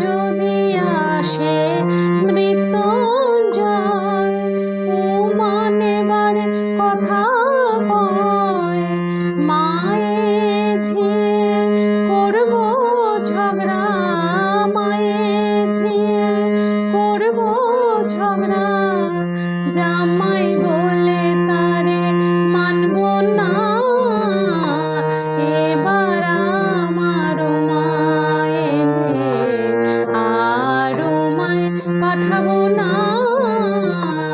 যদি আসে মৃত্যুঞ্জয়, ও মানে বারে কথা কয় মায়ে ঝিয়ে করব ঝগড়া মায়ে ঝিয়ে করব ঝগড়া, জামাই না।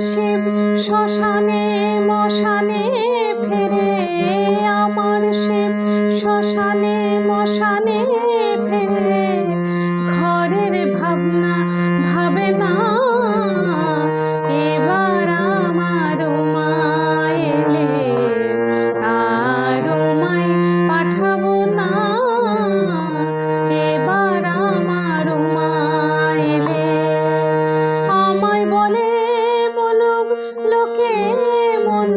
শিব শশা মন